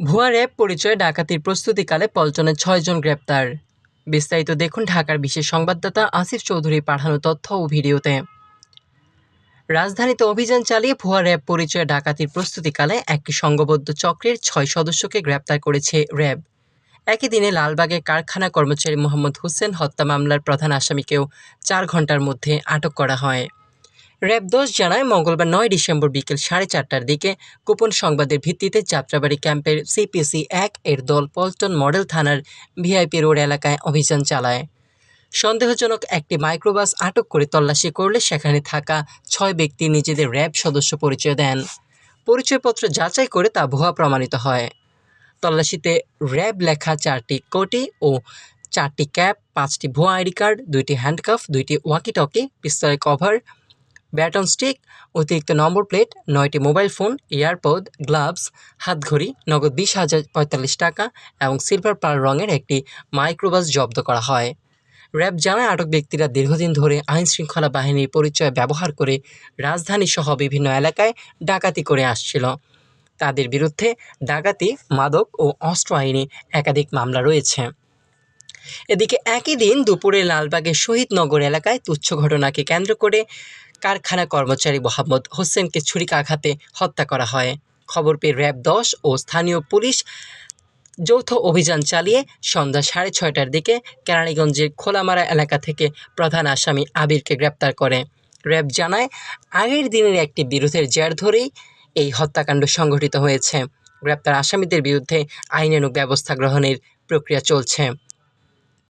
ভুয়া র্যাব পরিচয়ে ডাকাতির প্রস্তুতিকালে পল্টনে ছয়জন গ্রেপ্তার। বিস্তারিত দেখুন ঢাকার বিশেষ সংবাদদাতা আসিফ চৌধুরী পাঠানো তথ্য ও ভিডিওতে। রাজধানীতে অভিযান চালিয়ে ভুয়া র্যাব পরিচয়ে ডাকাতির প্রস্তুতিকালে একটি সংঘবদ্ধ চক্রের ছয় সদস্যকে গ্রেপ্তার করেছে র্যাব। একই দিনে লালবাগে কারখানা কর্মচারী মোহাম্মদ হোসেন হত্যা মামলার প্রধান আসামিকেও চার ঘণ্টার মধ্যে আটক করা হয়। র্যাব দশ জানায় মঙ্গলবার নয় ডিসেম্বর বিকেল সাড়ে চারটার দিকে গোপন সংবাদের ভিত্তিতে যাত্রাবাড়ি ক্যাম্পের সিপিসি এক এর দল পল্টন মডেল থানার ভিআইপি রোড এলাকায় অভিযান চালায়। সন্দেহজনক একটি মাইক্রোবাস আটক করে তল্লাশি করলে সেখানে থাকা ছয় ব্যক্তি নিজেদের র্যাব সদস্য পরিচয় দেন। পরিচয়পত্র যাচাই করে তা ভুয়া প্রমাণিত হয়। তল্লাশিতে র্যাব লেখা চারটি কোটি ও চারটি ক্যাপ, পাঁচটি ভুয়া আইডি কার্ড, দুইটি হ্যান্ডকাফ, দুইটি ওয়াকি টকি পিস্তলের কভার ব্যাটন স্টিক, অতিরিক্ত নম্বর প্লেট, নয়টি মোবাইল ফোন, এয়ারপড, গ্লাভস, হাতঘড়ি, নগদ বিশ হাজার পঁয়তাল্লিশ টাকা এবং সিলভার পার রঙের একটি মাইক্রোবাস জব্দ করা হয়। র্যাব জানায়, আটক ব্যক্তিরা দীর্ঘদিন ধরে আইন শৃঙ্খলা বাহিনীর পরিচয় ব্যবহার করে রাজধানী সহ বিভিন্ন এলাকায় ডাকাতি করে আসছিল। তাদের বিরুদ্ধে ডাকাতি, মাদক ও অস্ত্র আইনে একাধিক মামলা রয়েছে। এদিকে একই দিন দুপুরে লালবাগের শহীদনগর এলাকায় তুচ্ছ ঘটনাকে কেন্দ্র করে কারখানা কর্মচারী মোহাম্মদ হোসেনকে ছুরিকাঘাতে হত্যা করা হয়। খবর পেয়ে র্যাব দশ ও স্থানীয় পুলিশ যৌথ অভিযান চালিয়ে সন্ধ্যা সাড়ে ছয়টার দিকে কেরানীগঞ্জের খোলামারা এলাকা থেকে প্রধান আসামি আবিরকে গ্রেপ্তার করে। র্যাব জানায়, আগের দিনের একটি বিরোধের জের ধরেই এই হত্যাকাণ্ড সংঘটিত হয়েছে। গ্রেপ্তার আসামিদের বিরুদ্ধে আইনানুগ ব্যবস্থা গ্রহণের প্রক্রিয়া চলছে।